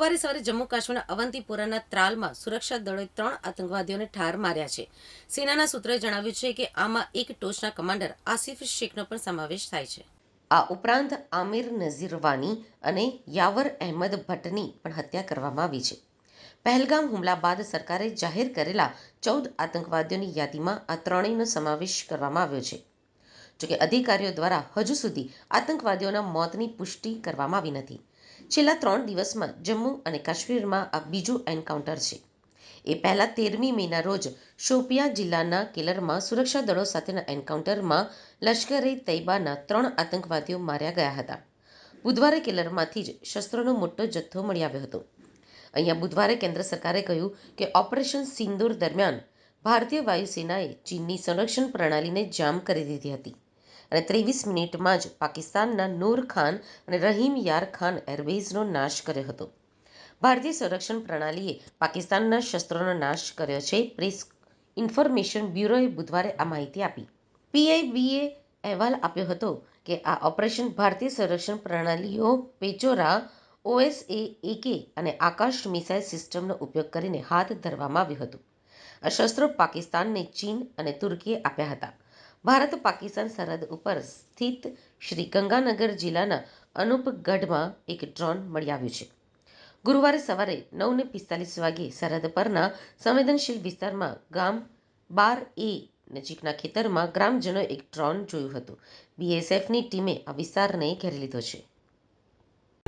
ગુરુવારે સવારે જમ્મુ કાશ્મીરના અવંતીપોરાના ત્રાલમાં સુરક્ષા દળોએ ત્રણ આતંકવાદીઓને ઠાર માર્યા છે. સેનાના સૂત્રોએ જણાવ્યું છે કે આમાં એક ટોચના કમાન્ડર આસિફ શેખનો પણ સમાવેશ થાય છે. આ ઉપરાંત આમિર નઝીરવાની અને યાવર અહેમદ ભટ્ટની પણ હત્યા કરવામાં આવી છે. પહેલગામ હુમલા બાદ સરકારે જાહેર કરેલા ચૌદ આતંકવાદીઓની યાદીમાં આ ત્રણેયનો સમાવેશ કરવામાં આવ્યો છે. જોકે અધિકારીઓ દ્વારા હજુ સુધી આતંકવાદીઓના મોતની પુષ્ટિ કરવામાં આવી નથી. છેલ્લા ત્રણ દિવસમાં જમ્મુ અને કાશ્મીરમાં આ બીજું એન્કાઉન્ટર છે. એ પહેલાં તેરમી મેના રોજ શોપિયા જિલ્લાના કેલરમાં સુરક્ષા દળો સાથેના એન્કાઉન્ટરમાં લશ્કરે તૈબાના ત્રણ આતંકવાદીઓ માર્યા ગયા હતા. બુધવારે કેલરમાંથી જ શસ્ત્રોનો મોટો જથ્થો મળી આવ્યો હતો. અહીંયા બુધવારે કેન્દ્ર સરકારે કહ્યું કે ઓપરેશન સિંદૂર દરમિયાન ભારતીય વાયુસેનાએ ચીનની સંરક્ષણ પ્રણાલીને જામ કરી દીધી હતી. અને ત્રેવીસ મિનિટમાં જ પાકિસ્તાનના નૂર ખાન અને રહીમ યાર ખાન એરવેઝનો નાશ કર્યો હતો. ભારતીય સંરક્ષણ પ્રણાલીએ પાકિસ્તાનના શસ્ત્રોનો નાશ કર્યો છે. પ્રેસ ઇન્ફોર્મેશન બ્યુરોએ બુધવારે આ માહિતી આપી. પીઆઈબીએ અહેવાલ આપ્યો હતો કે આ ઓપરેશન ભારતીય સંરક્ષણ પ્રણાલીઓ પેચોરા ઓએસએ એકે અને આકાશ મિસાઇલ સિસ્ટમનો ઉપયોગ કરીને હાથ ધરવામાં આવ્યું હતું. આ શસ્ત્રો પાકિસ્તાનને ચીન અને તુર્કીએ આપ્યા હતા. ભારત પાકિસ્તાન સરહદ ઉપર સ્થિત શ્રી ગંગાનગર જિલ્લાના અનુપગઢમાં એક ડ્રોન મળી આવ્યું છે. ગુરુવારે સવારે નવને પિસ્તાલીસ વાગ્યે સરહદ પરના સંવેદનશીલ વિસ્તારમાં ગામ બાર એ નજીકના ખેતરમાં ગ્રામજનોએ એક ડ્રોન જોયું હતું. બીએસએફની ટીમે આ વિસ્તારને ઘેરી લીધો છે.